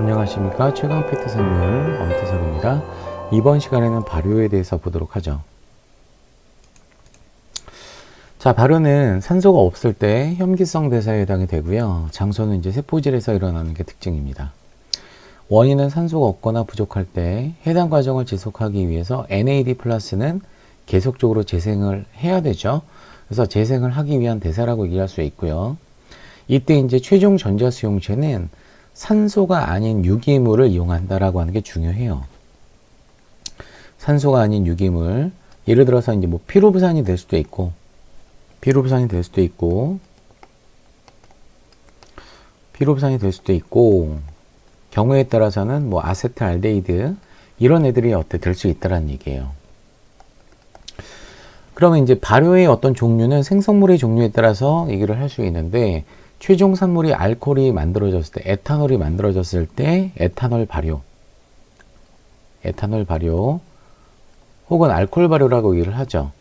안녕하십니까 최강 팩트 생물 엄태석입니다. 이번 시간에는 발효에 대해서 보도록 하죠. 자, 발효는 산소가 없을 때 혐기성 대사에 해당이 되고요. 장소는 이제 세포질에서 일어나는 게 특징입니다. 원인은 산소가 없거나 부족할 때 해당 과정을 지속하기 위해서 NAD 플러스는 계속적으로 재생을 해야 되죠. 그래서 재생을 하기 위한 대사라고 얘기할 수 있고요. 이때 이제 최종 전자 수용체는 산소가 아닌 유기물을 이용한다라고 하는 게 중요해요. 산소가 아닌 유기물. 예를 들어서 이제 뭐 피로부산이 될 수도 있고, 피로부산이 될 수도 있고, 피로부산이 될 수도 있고, 경우에 따라서는 뭐 아세트알데히드 이런 애들이 어때 될 수 있다라는 얘기예요. 그러면 이제 발효의 어떤 종류는 생성물의 종류에 따라서 얘기를 할 수 있는데 최종 산물이 알코올이 만들어졌을 때 에탄올이 만들어졌을 때 에탄올 발효 에탄올 발효 혹은 알코올 발효라고 얘기를 하죠.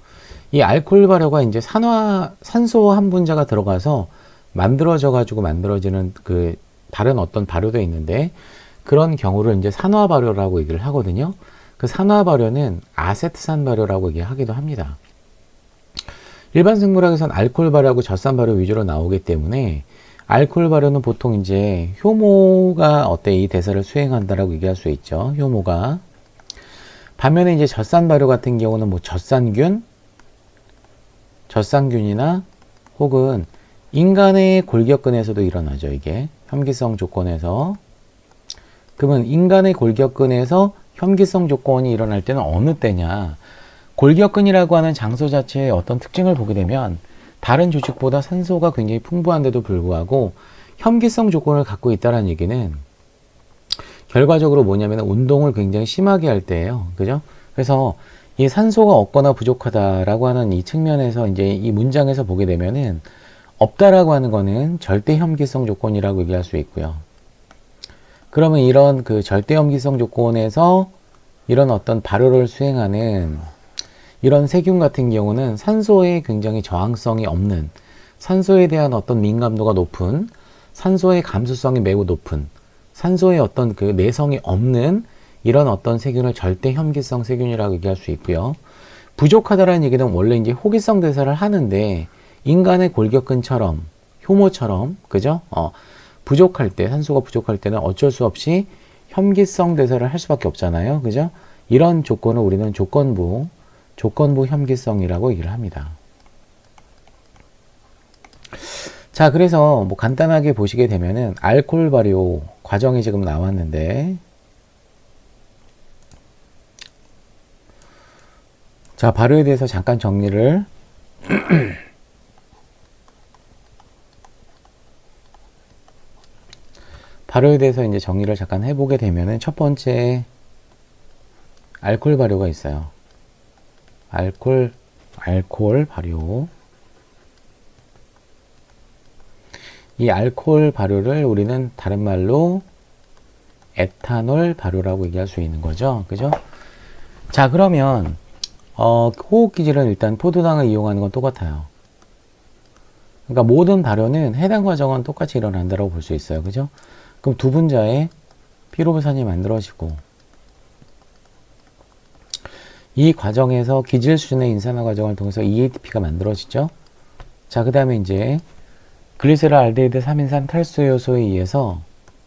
이 알코올 발효가 이제 산화 산소 한 분자가 들어가서 만들어져 가지고 만들어지는 그 다른 어떤 발효도 있는데 그런 경우를 이제 산화 발효라고 얘기를 하거든요. 그 산화 발효는 아세트산 발효라고 얘기하기도 합니다. 일반 생물학에서는 알코올 발효하고 젖산 발효 위주로 나오기 때문에 알코올 발효는 보통 이제 효모가 어때 이 대사를 수행한다라고 얘기할 수 있죠. 효모가 반면에 이제 젖산 발효 같은 경우는 뭐 젖산균, 젖산균이나 혹은 인간의 골격근에서도 일어나죠. 이게 혐기성 조건에서 그러면 인간의 골격근에서 혐기성 조건이 일어날 때는 어느 때냐? 골격근이라고 하는 장소 자체의 어떤 특징을 보게 되면 다른 조직보다 산소가 굉장히 풍부한데도 불구하고 혐기성 조건을 갖고 있다는 얘기는 결과적으로 뭐냐면 운동을 굉장히 심하게 할 때예요. 그죠? 그래서 이 산소가 없거나 부족하다라고 하는 이 측면에서 이제 이 문장에서 보게 되면은 없다라고 하는 거는 절대 혐기성 조건이라고 얘기할 수 있고요. 그러면 이런 그 절대 혐기성 조건에서 이런 어떤 발효를 수행하는 이런 세균 같은 경우는 산소에 굉장히 저항성이 없는 산소에 대한 어떤 민감도가 높은 산소의 감수성이 매우 높은 산소의 어떤 그 내성이 없는 이런 어떤 세균을 절대 혐기성 세균이라고 얘기할 수 있고요. 부족하다라는 얘기는 원래 이제 호기성 대사를 하는데 인간의 골격근처럼 효모처럼 그죠? 어, 부족할 때 산소가 부족할 때는 어쩔 수 없이 혐기성 대사를 할 수밖에 없잖아요. 그죠? 이런 조건을 우리는 조건부 조건부 혐기성이라고 얘기를 합니다. 자, 그래서 뭐 간단하게 보시게 되면은 알코올 발효 과정이 지금 나왔는데 자, 발효에 대해서 잠깐 정리를 발효에 대해서 이제 정리를 잠깐 해보게 되면은 첫 번째 알코올 발효가 있어요. 알콜, 알코올 발효. 이 알코올 발효를 우리는 다른 말로 에탄올 발효라고 얘기할 수 있는 거죠. 그죠? 자, 그러면, 어, 호흡 기질은 일단 포도당을 이용하는 건 똑같아요. 그러니까 모든 발효는 해당 과정은 똑같이 일어난다고 볼 수 있어요. 그죠? 그럼 두 분자에 피로부산이 만들어지고, 이 과정에서 기질 수준의 인산화 과정을 통해서 EATP가 만들어지죠. 자, 그 다음에 이제 글리세롤 알데히드 3인산 탈수 요소에 의해서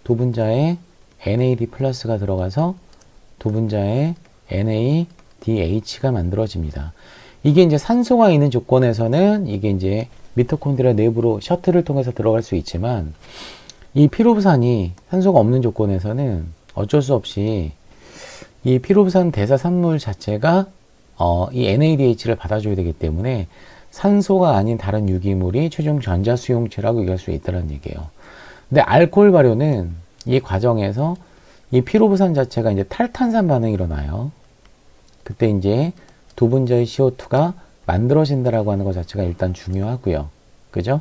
두 분자에 NAD 플러스가 들어가서 두 분자에 NADH가 만들어집니다. 이게 이제 산소가 있는 조건에서는 이게 이제 미토콘드리아 내부로 셔틀을 통해서 들어갈 수 있지만 이 피로부산이 산소가 없는 조건에서는 어쩔 수 없이 이 피로부산 대사 산물 자체가 어, 이 NADH를 받아줘야 되기 때문에 산소가 아닌 다른 유기물이 최종 전자 수용체라고 얘기할 수 있다는 얘기예요. 근데 알코올 발효는 이 과정에서 이 피로부산 자체가 이제 탈탄산 반응이 일어나요. 그때 이제 두 분자의 CO2가 만들어진다라고 하는 것 자체가 일단 중요하고요. 그죠?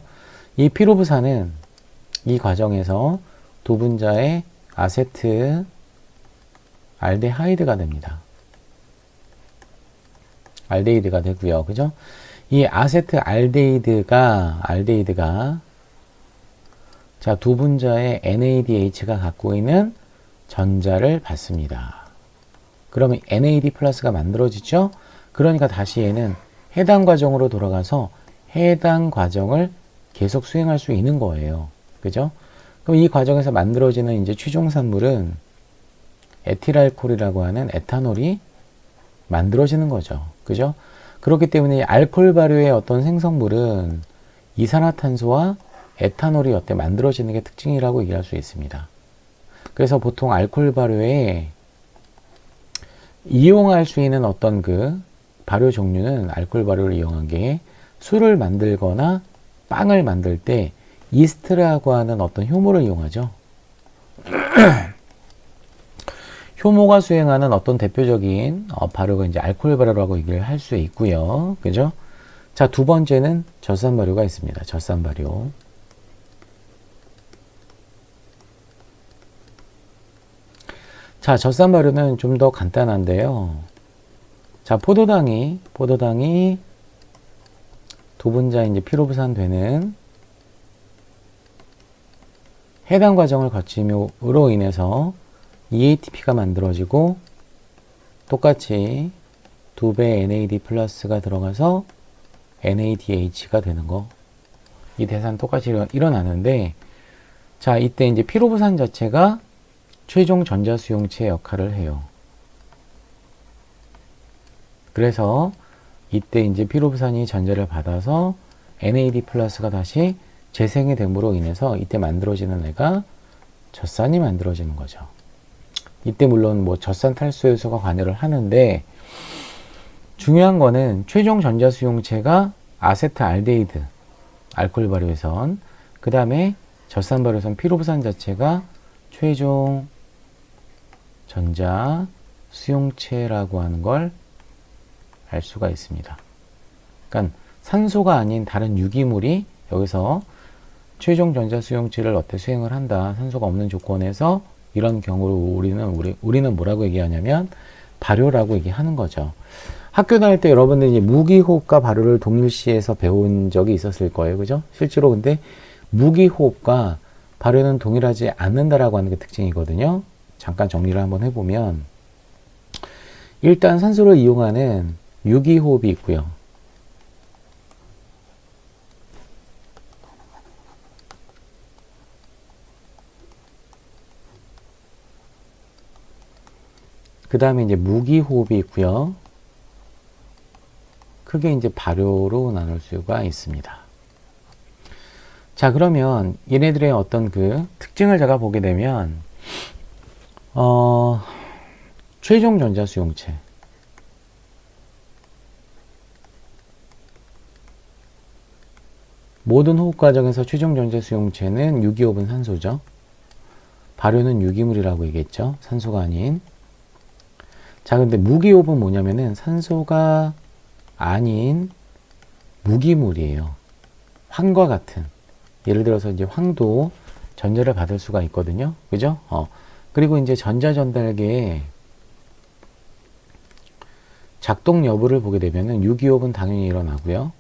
이 피로부산은 이 과정에서 두 분자의 아세트 알데하이드가 됩니다. 알데히드가 되고요. 그죠? 이 아세트 알데히드가 알데히드가 자, 두 분자의 NADH가 갖고 있는 전자를 받습니다. 그러면 NAD 플러스가 만들어지죠? 그러니까 다시 얘는 해당 과정으로 돌아가서 해당 과정을 계속 수행할 수 있는 거예요. 그죠? 그럼 이 과정에서 만들어지는 이제 최종 산물은 에틸알코올이라고 하는 에탄올이 만들어지는 거죠. 그죠? 그렇기 때문에 이 알코올 발효의 어떤 생성물은 이산화탄소와 에탄올이 어때 만들어지는 게 특징이라고 얘기할 수 있습니다. 그래서 보통 알코올 발효에 이용할 수 있는 어떤 그 발효 종류는 알코올 발효를 이용한 게 술을 만들거나 빵을 만들 때 이스트라고 하는 어떤 효모를 이용하죠. 효모가 수행하는 어떤 대표적인 어, 발효가 이제 알코올 발효라고 얘기를 할 수 있고요. 그죠? 자, 두 번째는 젖산 발효가 있습니다. 젖산 발효. 자, 젖산 발효는 좀 더 간단한데요. 자, 포도당이 포도당이 두 분자 이제 피로부산 되는 해당 과정을 거침으로 인해서 EATP가 만들어지고 똑같이 두배 NAD 플러스가 들어가서 NADH가 되는 거. 이 대사는 똑같이 일어- 일어나는데 자, 이때 이제 피로부산 자체가 최종 전자 수용체 역할을 해요. 그래서 이때 이제 피로부산이 전자를 받아서 NAD 플러스가 다시 재생이 됨으로 인해서 이때 만들어지는 애가 젖산이 만들어지는 거죠. 이때 물론 뭐 젖산 탈수 요소가 관여를 하는데 중요한 거는 최종 전자 수용체가 아세트알데히드 알코올 발효선 그 다음에 젖산 발효선 피로부산 자체가 최종 전자 수용체라고 하는 걸 알 수가 있습니다. 그러니까 산소가 아닌 다른 유기물이 여기서 최종 전자 수용체를 어때 수행을 한다. 산소가 없는 조건에서 이런 경우로 우리는 우리 우리는 뭐라고 얘기하냐면 발효라고 얘기하는 거죠. 학교 다닐 때 여러분들이 무기호흡과 발효를 동일시해서 배운 적이 있었을 거예요. 그죠? 실제로 근데 무기호흡과 발효는 동일하지 않는다라고 하는 게 특징이거든요. 잠깐 정리를 한번 해보면 일단 산소를 이용하는 유기호흡이 있고요. 그 다음에 이제 무기호흡이 있고요. 크게 이제 발효로 나눌 수가 있습니다. 자, 그러면 얘네들의 어떤 그 특징을 제가 보게 되면, 어, 최종 전자 수용체. 모든 호흡 과정에서 최종 전자 수용체는 유기호흡은 산소죠. 발효는 유기물이라고 얘기했죠. 산소가 아닌. 자, 근데 무기호흡은 뭐냐면은 산소가 아닌 무기물이에요. 황과 같은. 예를 들어서 이제 황도 전자를 받을 수가 있거든요. 그죠? 어. 그리고 이제 전자 전달계의 작동 여부를 보게 되면은 유기호흡은 당연히 일어나고요.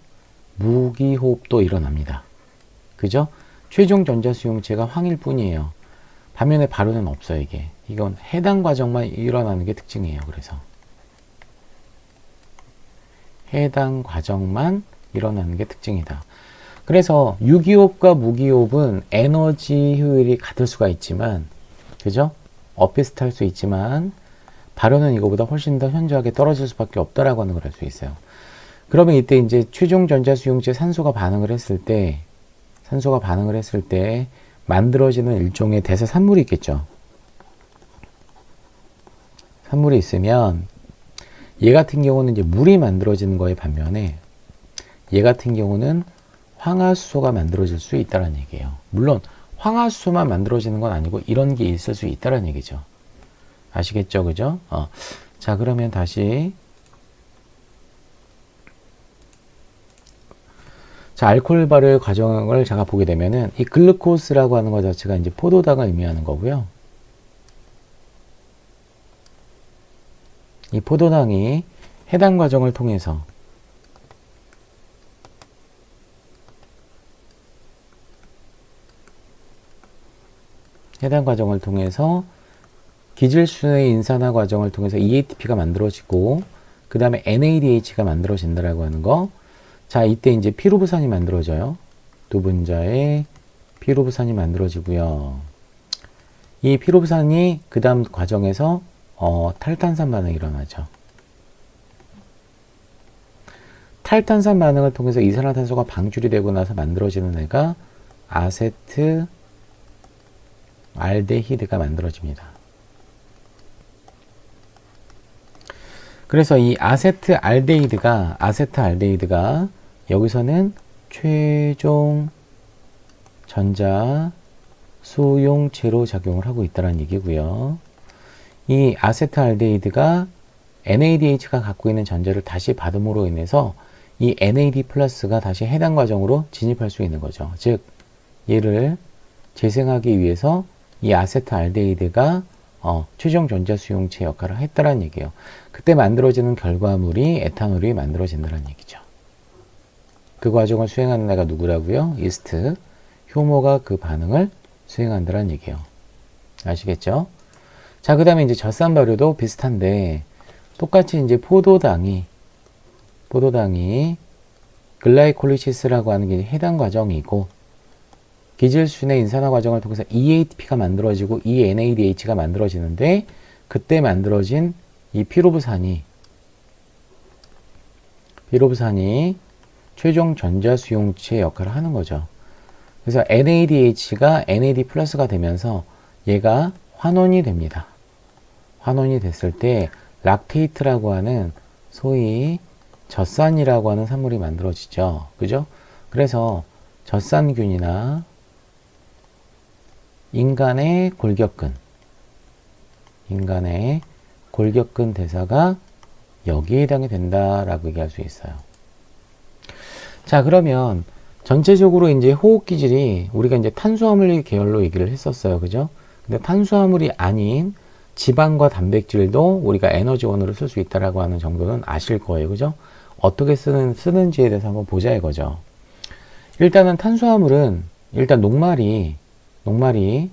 무기호흡도 일어납니다. 그죠? 최종 전자 수용체가 황일 뿐이에요. 반면에 발효는 없어요, 이게. 이건 해당 과정만 일어나는 게 특징이에요, 그래서. 해당 과정만 일어나는 게 특징이다. 그래서 유기호흡과 무기호흡은 에너지 효율이 같을 수가 있지만, 그죠? 엇비슷할 수 있지만, 발효는 이거보다 훨씬 더 현저하게 떨어질 수밖에 없다라고 하는 걸 알 수 있어요. 그러면 이때 이제 최종 전자 수용체 산소가 반응을 했을 때, 산소가 반응을 했을 때 만들어지는 일종의 대사 산물이 있겠죠. 산물이 있으면 얘 같은 경우는 이제 물이 만들어지는 거에 반면에 얘 같은 경우는 황화수소가 만들어질 수 있다는 얘기예요. 물론 황화수소만 만들어지는 건 아니고 이런 게 있을 수 있다는 얘기죠. 아시겠죠, 그죠? 어. 자, 그러면 다시 자, 알코올 발효 과정을 제가 보게 되면은 이 글루코스라고 하는 것 자체가 이제 포도당을 의미하는 거고요. 이 포도당이 해당 과정을 통해서 해당 과정을 통해서 기질순의 인산화 과정을 통해서 EATP가 만들어지고 그 다음에 NADH가 만들어진다라고 하는 거. 자, 이때 이제 피로부산이 만들어져요. 두 분자의 피로부산이 만들어지고요. 이 피로부산이 그 다음 과정에서 어, 탈탄산 반응이 일어나죠. 탈탄산 반응을 통해서 이산화탄소가 방출이 되고 나서 만들어지는 애가 아세트 알데히드가 만들어집니다. 그래서 이 아세트 알데히드가 아세트 알데히드가 여기서는 최종 전자 수용체로 작용을 하고 있다는 얘기고요. 이 아세트 알데히드가 NADH가 갖고 있는 전자를 다시 받음으로 인해서 이 NAD 플러스가 다시 해당 과정으로 진입할 수 있는 거죠. 즉 얘를 재생하기 위해서 이 아세트 알데히드가 어, 최종 전자 수용체 역할을 했다는 얘기예요. 그때 만들어지는 결과물이 에탄올이 만들어진다는 얘기죠. 그 과정을 수행하는 애가 누구라고요? 이스트. 효모가 그 반응을 수행한다는 얘기예요. 아시겠죠? 자, 그 다음에 이제 젖산 발효도 비슷한데, 똑같이 이제 포도당이, 포도당이 글라이콜리시스라고 하는 게 해당 과정이고, 기질순의 인산화 과정을 통해서 EATP가 만들어지고 ENADH가 만들어지는데, 그때 만들어진 이 피로부산이, 피로부산이 최종 전자 수용체 역할을 하는 거죠. 그래서 NADH가 NAD 플러스가 되면서 얘가 환원이 됩니다. 환원이 됐을 때 락테이트라고 하는 소위 젖산이라고 하는 산물이 만들어지죠. 그죠? 그래서 젖산균이나 인간의 골격근, 인간의 골격근 대사가 여기에 해당이 된다라고 얘기할 수 있어요. 자, 그러면 전체적으로 이제 호흡 기질이 우리가 이제 탄수화물 계열로 얘기를 했었어요. 그죠? 근데 탄수화물이 아닌 지방과 단백질도 우리가 에너지원으로 쓸 수 있다라고 하는 정도는 아실 거예요. 그죠? 어떻게 쓰는, 쓰는지에 대해서 한번 보자 이거죠. 일단은 탄수화물은 일단 녹말이, 녹말이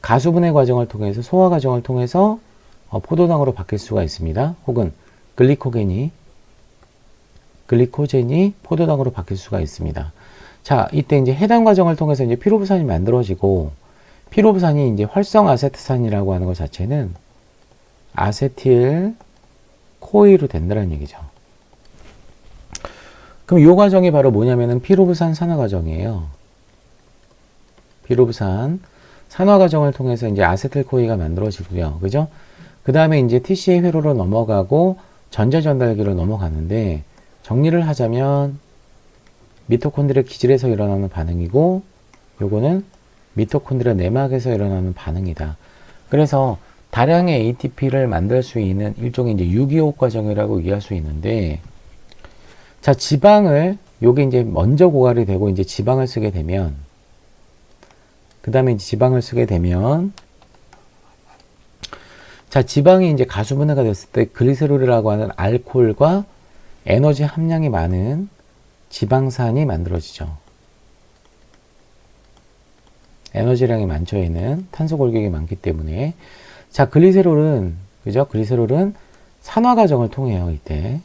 가수분해 과정을 통해서 소화 과정을 통해서 어, 포도당으로 바뀔 수가 있습니다. 혹은 글리코겐이 글리코젠이 포도당으로 바뀔 수가 있습니다. 자, 이때 이제 해당 과정을 통해서 이제 피로부산이 만들어지고 피로부산이 이제 활성 아세트산이라고 하는 것 자체는 아세틸 코이로 된다는 얘기죠. 그럼 이 과정이 바로 뭐냐면은 피로부산 산화 과정이에요. 피로부산 산화 과정을 통해서 이제 아세틸 코이가 만들어지고요. 그죠? 그 다음에 이제 TCA 회로로 넘어가고 전자 전달기로 넘어가는데 정리를 하자면 미토콘드리아 기질에서 일어나는 반응이고 요거는 미토콘드리아 내막에서 일어나는 반응이다. 그래서 다량의 ATP를 만들 수 있는 일종의 이제 유기호 과정이라고 이해할 수 있는데 자 지방을 요게 이제 먼저 고갈이 되고 이제 지방을 쓰게 되면 그 다음에 지방을 쓰게 되면 자 지방이 이제 가수분해가 됐을 때 글리세롤이라고 하는 알코올과 에너지 함량이 많은 지방산이 만들어지죠. 에너지량이 많죠, 얘는. 탄소 골격이 많기 때문에. 자, 글리세롤은, 그죠? 글리세롤은 산화 과정을 통해요, 이때.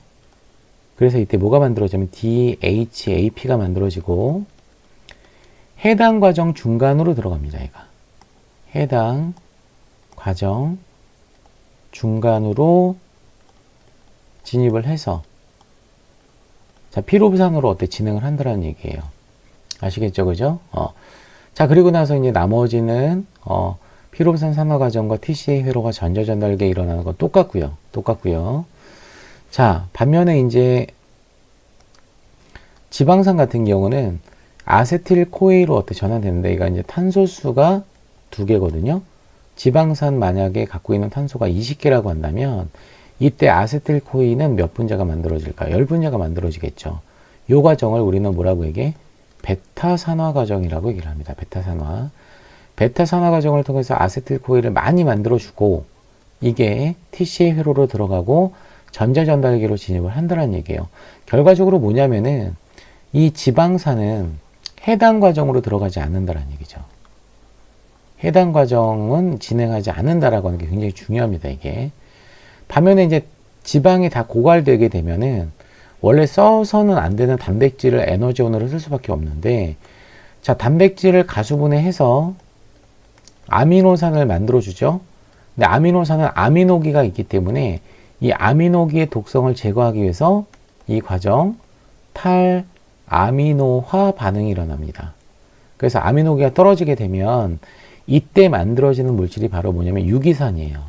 그래서 이때 뭐가 만들어지면 DHAP가 만들어지고, 해당 과정 중간으로 들어갑니다, 얘가. 해당 과정 중간으로 진입을 해서 자, 피로부산으로 어때 진행을 한다라는 얘기예요. 아시겠죠? 그죠? 어. 자, 그리고 나서 이제 나머지는, 어, 피로부산 산화 과정과 TCA 회로가 전자 전달계 일어나는 건 똑같고요. 똑같고요. 자, 반면에 이제 지방산 같은 경우는 아세틸 코에이로 어떻게 전환되는데, 이가 이제 탄소수가 두 개거든요. 지방산 만약에 갖고 있는 탄소가 20개라고 한다면, 이때 아세틸 코이는 몇 분자가 만들어질까요? 10분자가 만들어지겠죠. 이 과정을 우리는 뭐라고 얘기해? 베타 산화 과정이라고 얘기를 합니다. 베타 산화. 베타 산화 과정을 통해서 아세틸 코이를 많이 만들어 주고 이게 TCA 회로로 들어가고 전자 전달기로 진입을 한다는 얘기예요. 결과적으로 뭐냐면은 이 지방산은 해당 과정으로 들어가지 않는다는 얘기죠. 해당 과정은 진행하지 않는다라고 하는 게 굉장히 중요합니다, 이게. 반면에 이제 지방이 다 고갈되게 되면은 원래 써서는 안 되는 단백질을 에너지원으로 쓸 수밖에 없는데 자, 단백질을 가수분해해서 아미노산을 만들어 주죠. 근데 아미노산은 아미노기가 있기 때문에 이 아미노기의 독성을 제거하기 위해서 이 과정 탈 아미노화 반응이 일어납니다. 그래서 아미노기가 떨어지게 되면 이때 만들어지는 물질이 바로 뭐냐면 유기산이에요.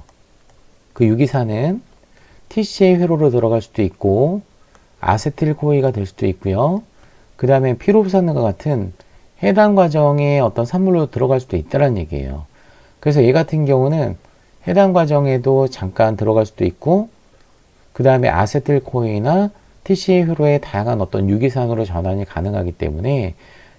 그 유기산은 TCA 회로로 들어갈 수도 있고 아세틸코이가 될 수도 있고요. 그 다음에 피로부산과 같은 해당 과정에 어떤 산물로 들어갈 수도 있다는 얘기예요. 그래서 얘 같은 경우는 해당 과정에도 잠깐 들어갈 수도 있고 그 다음에 아세틸코이나 TCA 회로의 다양한 어떤 유기산으로 전환이 가능하기 때문에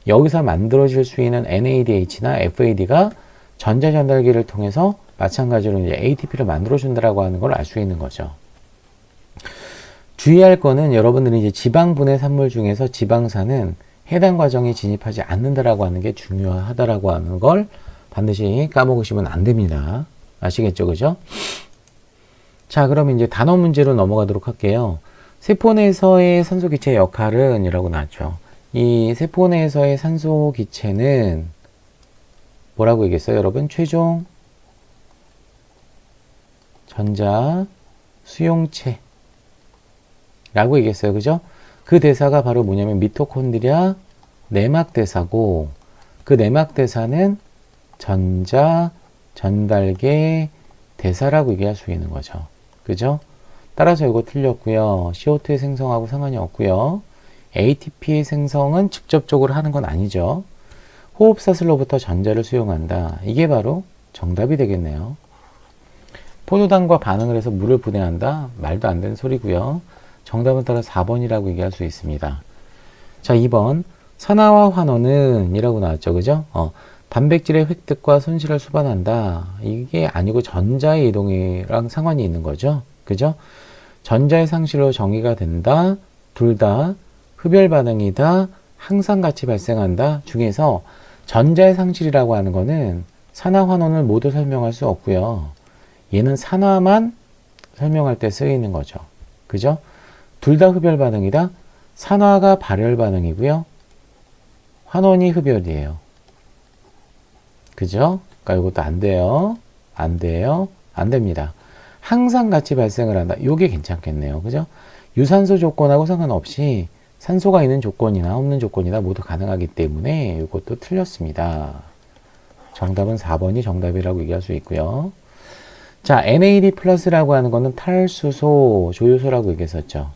여기서 만들어질 수 있는 NADH나 FAD가 전자전달기를 통해서 마찬가지로 이제 ATP를 만들어준다라고 하는 걸 알 수 있는 거죠. 주의할 거는 여러분들이 이제 지방분해 산물 중에서 지방산은 해당 과정에 진입하지 않는다라고 하는 게 중요하다라고 하는 걸 반드시 까먹으시면 안 됩니다. 아시겠죠? 그죠? 자, 그럼 이제 단어 문제로 넘어가도록 할게요. 세포 내에서의 산소 기체 역할은 이라고 나왔죠. 이 세포 내에서의 산소 기체는 뭐라고 얘기했어요, 여러분? 최종 전자 수용체 라고 얘기했어요. 그죠? 그 대사가 바로 뭐냐면 미토콘드리아 내막 대사고 그 내막 대사는 전자 전달계 대사라고 얘기할 수 있는 거죠. 그죠? 따라서 이거 틀렸고요. CO2의 생성하고 상관이 없고요. ATP의 생성은 직접적으로 하는 건 아니죠. 호흡사슬로부터 전자를 수용한다. 이게 바로 정답이 되겠네요. 포도당과 반응을 해서 물을 분해한다. 말도 안 되는 소리고요. 정답은 따라 4번이라고 얘기할 수 있습니다. 자, 2번. 산화와 환원은 이라고 나왔죠. 그죠? 어, 단백질의 획득과 손실을 수반한다. 이게 아니고 전자의 이동이랑 상관이 있는 거죠. 그죠? 전자의 상실로 정의가 된다. 둘 다 흡열 반응이다. 항상 같이 발생한다. 중에서 전자의 상실이라고 하는 거는 산화 환원을 모두 설명할 수 없고요. 얘는 산화만 설명할 때 쓰이는 거죠. 그죠? 둘 다 흡열 반응이다. 산화가 발열 반응이고요. 환원이 흡열이에요. 그죠? 그러니까 이것도 안 돼요. 안 돼요. 안 됩니다. 항상 같이 발생을 한다. 이게 괜찮겠네요. 그죠? 유산소 조건하고 상관없이 산소가 있는 조건이나 없는 조건이나 모두 가능하기 때문에 이것도 틀렸습니다. 정답은 4번이 정답이라고 얘기할 수 있고요. 자, NAD 플러스라고 하는 거는 탈수소 조효소라고 얘기했었죠.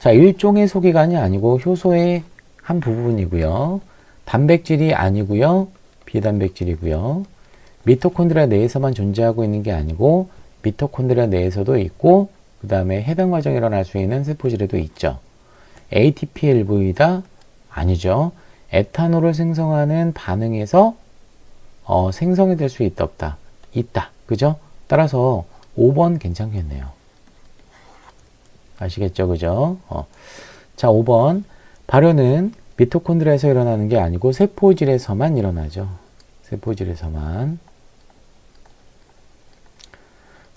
자, 일종의 소기관이 아니고 효소의 한 부분이고요. 단백질이 아니고요. 비단백질이고요. 미토콘드리아 내에서만 존재하고 있는 게 아니고 미토콘드리아 내에서도 있고 그 다음에 해당 과정이 일어날 수 있는 세포질에도 있죠. ATP-LV다? 아니죠. 에탄올을 생성하는 반응에서 어, 생성이 될 수 있다 없다? 있다. 그죠? 따라서 5번 괜찮겠네요. 아시겠죠? 그죠? 어. 자, 5번. 발효는 미토콘드리아에서 일어나는 게 아니고 세포질에서만 일어나죠. 세포질에서만.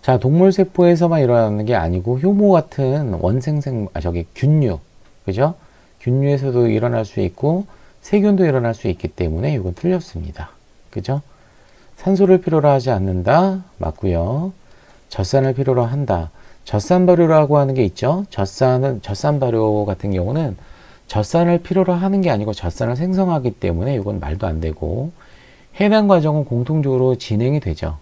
자, 동물 세포에서만 일어나는 게 아니고 효모 같은 원생생 아 저기 균류. 그죠? 균류에서도 일어날 수 있고 세균도 일어날 수 있기 때문에 이건 틀렸습니다. 그죠? 산소를 필요로 하지 않는다. 맞고요. 젖산을 필요로 한다. 젖산 발효라고 하는 게 있죠. 젖산은 젖산 발효 같은 경우는 젖산을 필요로 하는 게 아니고 젖산을 생성하기 때문에 이건 말도 안 되고 해당 과정은 공통적으로 진행이 되죠.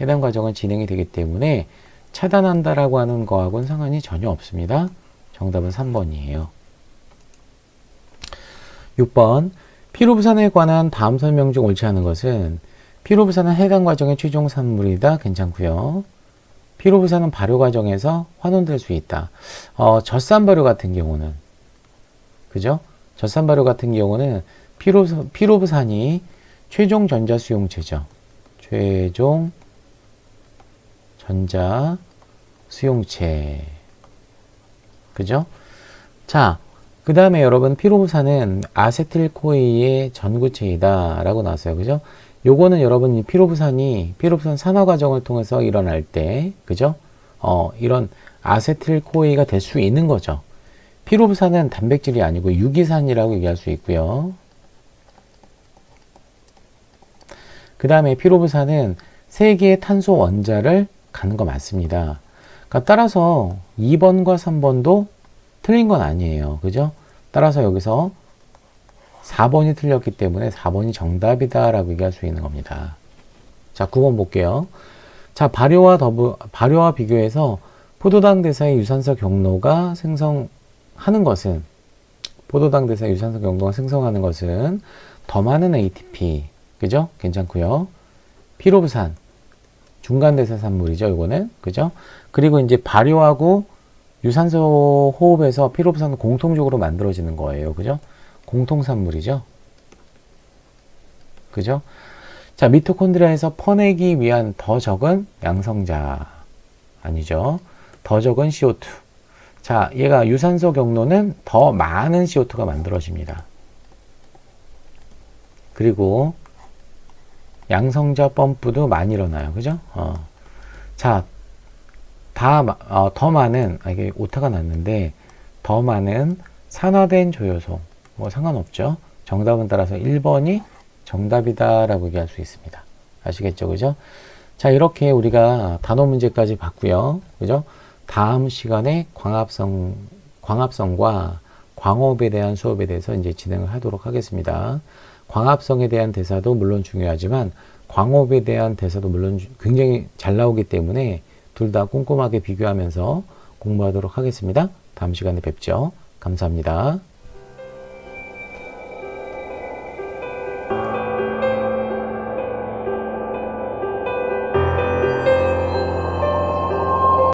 해당 과정은 진행이 되기 때문에 차단한다라고 하는 거하고는 상관이 전혀 없습니다. 정답은 3번이에요. 6번 피로부산에 관한 다음 설명 중 옳지 않은 것은 피로부산은 해당 과정의 최종 산물이다. 괜찮고요. 피로부산은 발효 과정에서 환원될 수 있다. 어, 젖산 발효 같은 경우는 그죠? 젖산 발효 같은 경우는 피로, 피로부산이 최종 전자 수용체죠. 최종 전자 수용체. 그죠? 자, 그 다음에 여러분 피로부산은 아세틸코이의 전구체이다 라고 나왔어요. 그죠? 요거는 여러분 이 피로부산이 피로부산 산화 과정을 통해서 일어날 때 그죠? 어, 이런 아세틸코이가 될 수 있는 거죠. 피로부산은 단백질이 아니고 유기산이라고 얘기할 수 있고요. 그 다음에 피로부산은 세 개의 탄소 원자를 가는 거 맞습니다. 그러니까 따라서 2번과 3번도 틀린 건 아니에요. 그죠? 따라서 여기서 4번이 틀렸기 때문에 4번이 정답이다라고 얘기할 수 있는 겁니다. 자, 9번 볼게요. 자, 발효와 더불 발효와 비교해서 포도당 대사의 유산소 경로가 생성하는 것은 포도당 대사의 유산소 경로가 생성하는 것은 더 많은 ATP, 그죠? 괜찮고요. 피로부산 중간 대사 산물이죠, 이거는. 그죠? 그리고 이제 발효하고 유산소 호흡에서 피로부산은 공통적으로 만들어지는 거예요. 그죠? 공통산물이죠. 그죠? 자, 미토콘드리아에서 퍼내기 위한 더 적은 양성자. 아니죠. 더 적은 CO2. 자, 얘가 유산소 경로는 더 많은 CO2가 만들어집니다. 그리고 양성자 펌프도 많이 일어나요. 그죠? 어. 자, 다, 마- 어, 더 많은, 아, 이게 오타가 났는데, 더 많은 산화된 조효소. 뭐 상관없죠. 정답은 따라서 1번이 정답이다라고 얘기할 수 있습니다. 아시겠죠? 그죠? 자, 이렇게 우리가 단어 문제까지 봤고요. 그죠? 다음 시간에 광합성, 광합성과 광호흡에 대한 수업에 대해서 이제 진행을 하도록 하겠습니다. 광합성에 대한 대사도 물론 중요하지만 광호흡에 대한 대사도 물론 주- 굉장히 잘 나오기 때문에 둘 다 꼼꼼하게 비교하면서 공부하도록 하겠습니다. 다음 시간에 뵙죠. 감사합니다.